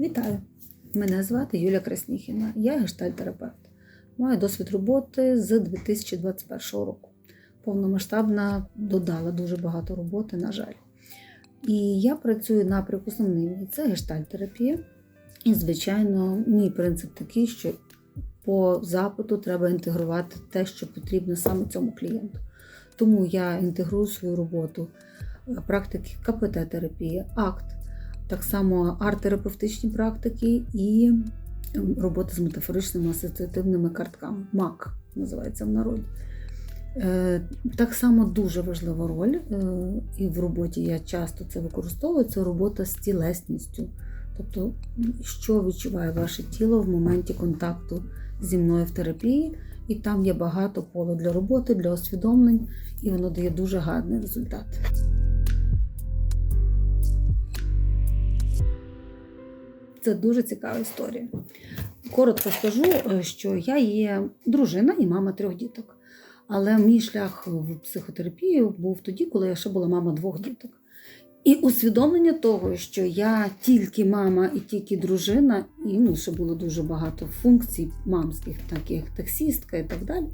Вітаю! Мене звати Юлія Красніхіна, я гештальтерапевт. Маю досвід роботи з 2021 року. Повномасштабна додала дуже багато роботи, на жаль. І я працюю напрямок основний і це гештальтерапія. І, звичайно, мій принцип такий, що по запиту треба інтегрувати те, що потрібно саме цьому клієнту. Тому я інтегрую свою роботу практики КПТ-терапії, акт, так само арт-терапевтичні практики і ем, робота з метафоричними асоціативними картками. МАК називається в народі. Е, Так само дуже важлива роль, е, і в роботі я часто це використовую, це робота з тілесністю. Тобто, що відчуває ваше тіло в моменті контакту зі мною в терапії, і там є багато поля для роботи, для усвідомлень, і воно дає дуже гарний результат. Це дуже цікава історія. Коротко скажу, е, що я є дружина і мама трьох діток. Але мій шлях в психотерапію був тоді, коли я ще була мама двох діток. І усвідомлення того, що я тільки мама і тільки дружина, і ну, ще було дуже багато функцій мамських, таких таксістка і так далі,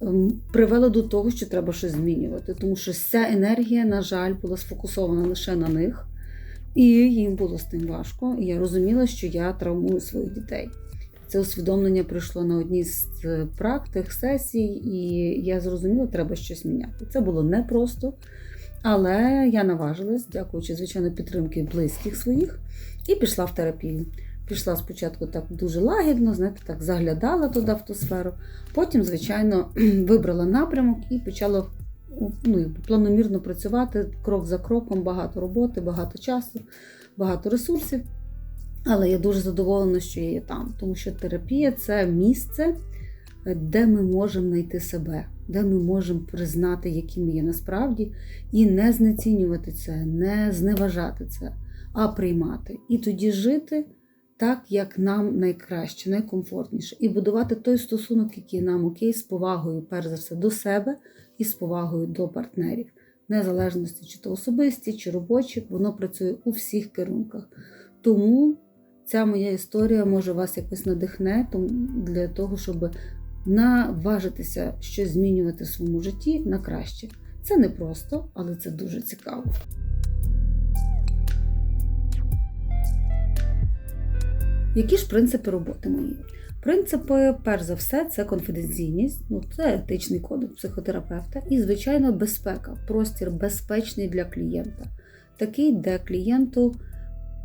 ем, привело до того, що треба щось змінювати. Тому що вся енергія, на жаль, була сфокусована лише на них, і їм було з тим важко. І я розуміла, що я травмую своїх дітей. Це усвідомлення прийшло на одній з практик, сесій, і я зрозуміла, треба щось міняти. Це було непросто. Але я наважилась, дякуючи, звичайно, підтримки близьких своїх, і пішла в терапію. Пішла спочатку так дуже лагідно, знаєте, так заглядала туди в ту сферу. Потім, звичайно, вибрала напрямок і почала ну, планомірно працювати крок за кроком, багато роботи, багато часу, багато ресурсів. Але я дуже задоволена, що я є там, тому що терапія це місце, де ми можемо знайти себе, де ми можемо признати, які ми є насправді, і не знецінювати це, не зневажати це, а приймати. І тоді жити так, як нам найкраще, найкомфортніше, і будувати той стосунок, який нам окей, з повагою, перш за все, до себе і з повагою до партнерів. Незалежності, чи то особисті, чи робочі, воно працює у всіх керунках. Тому ця моя історія може вас якось надихне для того, щоб наважитися щось змінювати в своєму житті на краще. Це не просто, але це дуже цікаво. Які ж принципи роботи мої? Принципи, перш за все, це конфіденційність, ну це етичний кодекс психотерапевта і, звичайно, безпека, простір безпечний для клієнта, такий, де клієнту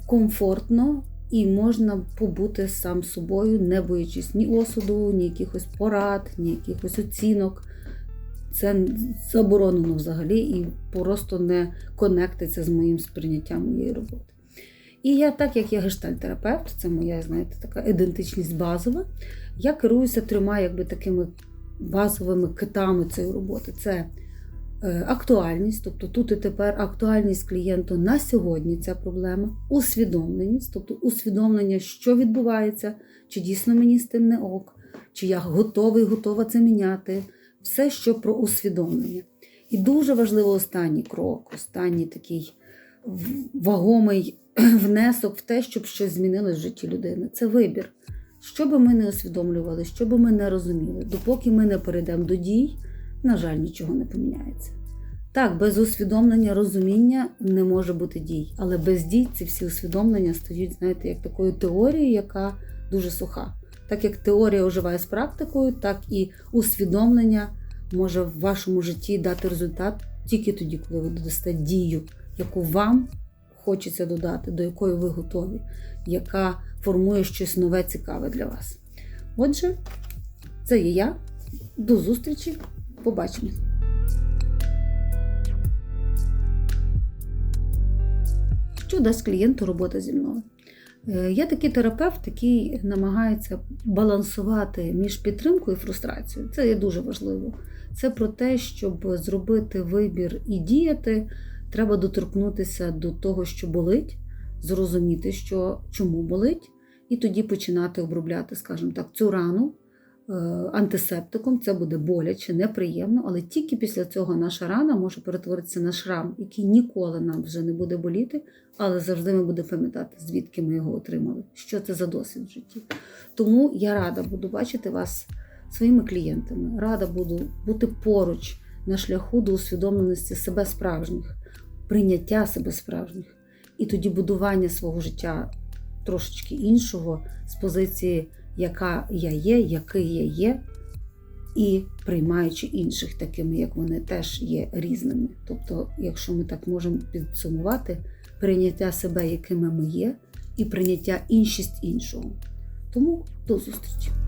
комфортно і можна побути сам собою, не боячись ні осуду, ні якихось порад, ні якихось оцінок. Це заборонено взагалі і просто не конектиться з моїм сприйняттям моєї роботи. І я, так як я гештальтерапевт, це моя, знаєте, така ідентичність базова, я керуюся трьома якби такими базовими китами цієї роботи. Це Е, актуальність, тобто тут і тепер актуальність клієнту на сьогодні ця проблема, усвідомленість, тобто усвідомлення, що відбувається, чи дійсно мені з тим не ок, чи я готовий, готова це міняти. Все, що про усвідомлення. І дуже важливий останній крок, останній такий вагомий внесок в те, щоб щось змінилось в житті людини. Це вибір. Що би ми не усвідомлювали, що би ми не розуміли, допоки ми не перейдемо до дій на жаль, нічого не поміняється. Так, без усвідомлення розуміння не може бути дій, але без дій ці всі усвідомлення стають, знаєте, як такою теорією, яка дуже суха. Так як теорія оживає з практикою, так і усвідомлення може в вашому житті дати результат тільки тоді, коли ви додасте дію, яку вам хочеться додати, до якої ви готові, яка формує щось нове, цікаве для вас. Отже, це є я. До зустрічі! Побачимо. Що дасть клієнту робота зі мною? Е, я такий терапевт, який намагається балансувати між підтримкою і фрустрацією. Це є дуже важливо. Це про те, щоб зробити вибір і діяти, треба доторкнутися до того, що болить, зрозуміти, що чому болить, і тоді починати обробляти, скажімо так, цю рану е, антисептиком, це буде боляче, неприємно, але тільки після цього наша рана може перетворитися на шрам, який ніколи нам вже не буде боліти, але завжди ми будемо пам'ятати, звідки ми його отримали, що це за досвід в житті. Тому я рада буду бачити вас своїми клієнтами, рада буду бути поруч на шляху до усвідомленості себе справжніх, прийняття себе справжніх, і тоді будування свого життя трошечки іншого з позиції, яка я є, який я є, і приймаючи інших такими, як вони теж є різними. Тобто, якщо ми так можемо підсумувати, прийняття себе, якими ми є, і прийняття іншість іншого. Тому до зустрічі!